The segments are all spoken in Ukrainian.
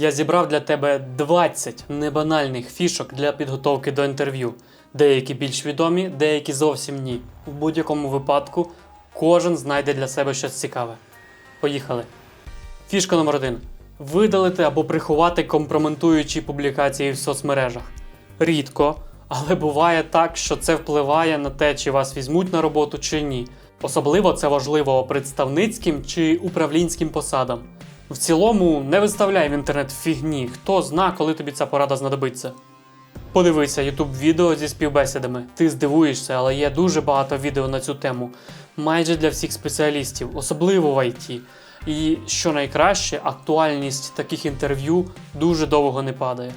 Я зібрав для тебе 20 небанальних фішок для підготовки до інтерв'ю. Деякі більш відомі, деякі зовсім ні. В будь-якому випадку кожен знайде для себе щось цікаве. Поїхали. Фішка номер один: видалити або приховати компрометуючі публікації в соцмережах. Рідко, але буває так, що це впливає на те, чи вас візьмуть на роботу чи ні. Особливо це важливо представницьким чи управлінським посадам. В цілому не виставляй в інтернет фігні, хто зна, коли тобі ця порада знадобиться. Подивися YouTube відео зі співбесідами. Ти здивуєшся, але є дуже багато відео на цю тему, майже для всіх спеціалістів, особливо в IT. І що найкраще, актуальність таких інтерв'ю дуже довго не падає.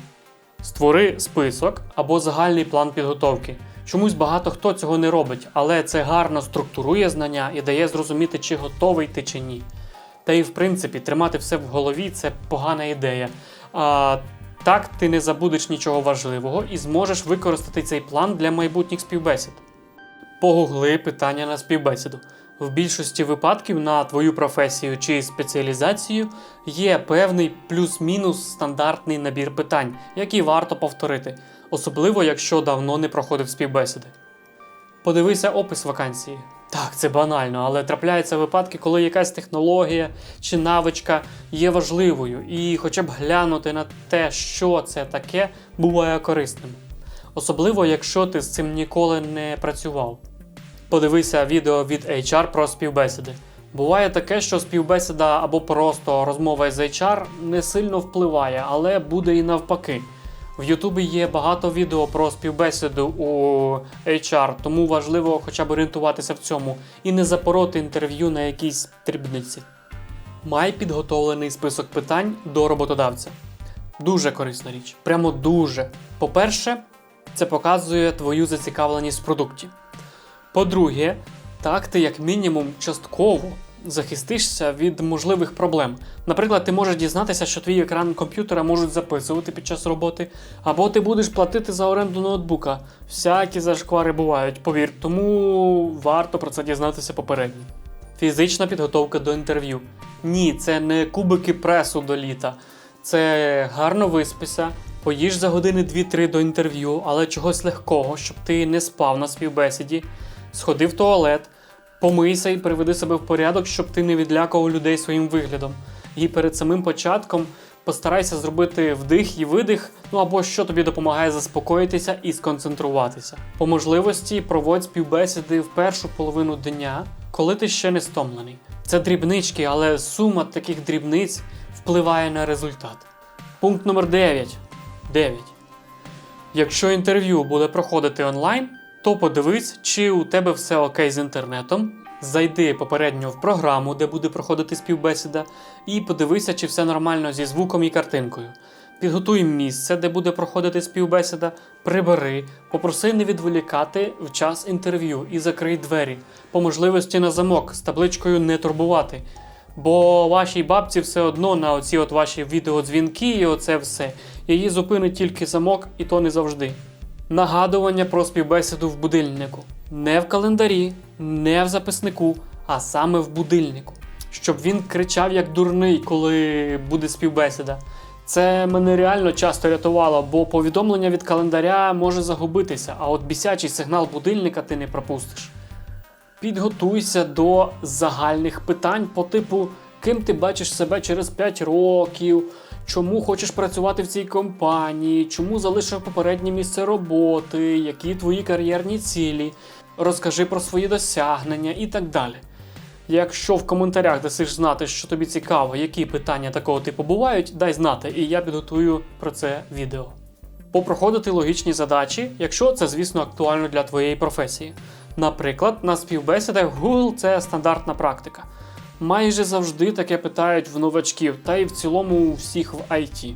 Створи список або загальний план підготовки. Чомусь багато хто цього не робить, але це гарно структурує знання і дає зрозуміти, чи готовий ти чи ні. Та і в принципі тримати все в голові це погана ідея. А так ти не забудеш нічого важливого і зможеш використати цей план для майбутніх співбесід. Погугли питання на співбесіду. В більшості випадків на твою професію чи спеціалізацію є певний плюс-мінус стандартний набір питань, які варто повторити, особливо якщо давно не проходив співбесіди. Подивися опис вакансії. Так, це банально, але трапляються випадки, коли якась технологія чи навичка є важливою, і хоча б глянути на те, що це таке, буває корисним. Особливо, якщо ти з цим ніколи не працював. Подивися відео від HR про співбесіди. Буває таке, що співбесіда або просто розмова з HR не сильно впливає, але буде і навпаки. В Ютубі є багато відео про співбесіду у HR, тому важливо хоча б орієнтуватися в цьому і не запороти інтерв'ю на якійсь дрібниці. Май підготовлений список питань до роботодавця. Дуже корисна річ. Прямо дуже. По-перше, це показує твою зацікавленість в продукті. По-друге, так ти як мінімум частково захистишся від можливих проблем. Наприклад, ти можеш дізнатися, що твій екран комп'ютера можуть записувати під час роботи, або ти будеш платити за оренду ноутбука. Всякі зашквари бувають, повір, тому варто про це дізнатися попередньо. Фізична підготовка до інтерв'ю. Ні, це не кубики пресу до літа. Це гарно виспися, поїж за години 2-3 до інтерв'ю, але чогось легкого, щоб ти не спав на співбесіді, сходи в туалет, помийся і приведи себе в порядок, щоб ти не відлякував людей своїм виглядом. І перед самим початком постарайся зробити вдих і видих, ну або що тобі допомагає заспокоїтися і сконцентруватися. По можливості проводь співбесіди в першу половину дня, коли ти ще не стомлений. Це дрібнички, але сума таких дрібниць впливає на результат. Пункт номер 9. 9. Якщо інтерв'ю буде проходити онлайн, то подивись, чи у тебе все окей з інтернетом. Зайди попередньо в програму, де буде проходити співбесіда, і подивися, чи все нормально зі звуком і картинкою. Підготуй місце, де буде проходити співбесіда, прибери, попроси не відволікати в час інтерв'ю і закрий двері, по можливості на замок з табличкою не турбувати. Бо вашій бабці все одно на оці от ваші відеодзвінки і оце все. Її зупинить тільки замок, і то не завжди. Нагадування про співбесіду в будильнику. Не в календарі, не в записнику, а саме в будильнику. Щоб він кричав як дурний, коли буде співбесіда. Це мене реально часто рятувало, бо повідомлення від календаря може загубитися, а от бісячий сигнал будильника ти не пропустиш. Підготуйся до загальних питань по типу, ким ти бачиш себе через 5 років, чому хочеш працювати в цій компанії, чому залишив попереднє місце роботи, які твої кар'єрні цілі, розкажи про свої досягнення і так далі. Якщо в коментарях дасиш знати, що тобі цікаво, які питання такого типу бувають, дай знати, і я підготую про це відео. Попроходити логічні задачі, якщо це, звісно, актуально для твоєї професії. Наприклад, на співбесідах Google це стандартна практика. Майже завжди таке питають в новачків, та й в цілому у всіх в IT.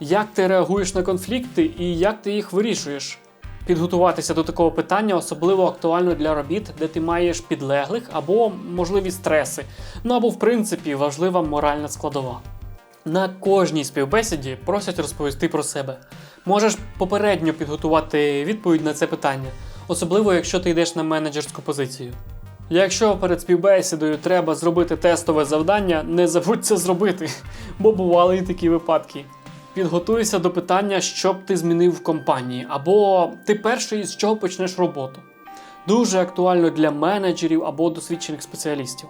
Як ти реагуєш на конфлікти і як ти їх вирішуєш? Підготуватися до такого питання особливо актуально для робіт, де ти маєш підлеглих або можливі стреси, ну або в принципі важлива моральна складова. На кожній співбесіді просять розповісти про себе. Можеш попередньо підготувати відповідь на це питання, особливо якщо ти йдеш на менеджерську позицію. Якщо перед співбесідою треба зробити тестове завдання, не забудь це зробити, бо бували і такі випадки. Підготуйся до питання, що б ти змінив в компанії, або ти перший з чого почнеш роботу. Дуже актуально для менеджерів або досвідчених спеціалістів.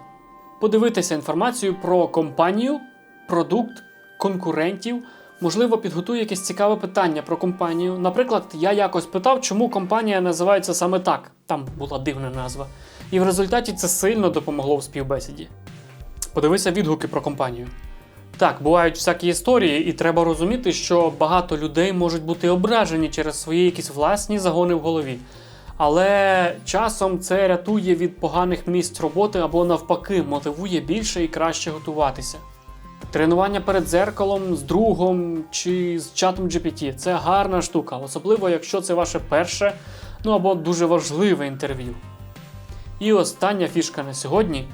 Подивитися інформацію про компанію, продукт, конкурентів. Можливо, підготуй якесь цікаве питання про компанію. Наприклад, я якось питав, чому компанія називається саме так. Там була дивна назва. І в результаті це сильно допомогло в співбесіді. Подивися відгуки про компанію. Так, бувають всякі історії, і треба розуміти, що багато людей можуть бути ображені через свої якісь власні загони в голові. Але часом це рятує від поганих місць роботи або навпаки мотивує більше і краще готуватися. Тренування перед зеркалом з другом чи з чатом GPT це гарна штука, особливо якщо це ваше перше, ну або дуже важливе інтерв'ю. І остання фішка на сьогодні: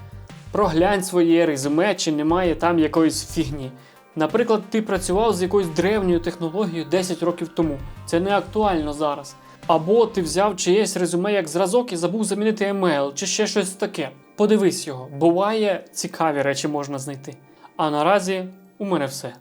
проглянь своє резюме, чи немає там якоїсь фігні. Наприклад, ти працював з якоюсь древньою технологією 10 років тому. Це не актуально зараз. Або ти взяв чиєсь резюме як зразок і забув замінити емейл, чи ще щось таке. Подивись його, буває, цікаві речі можна знайти. А наразі у мене все.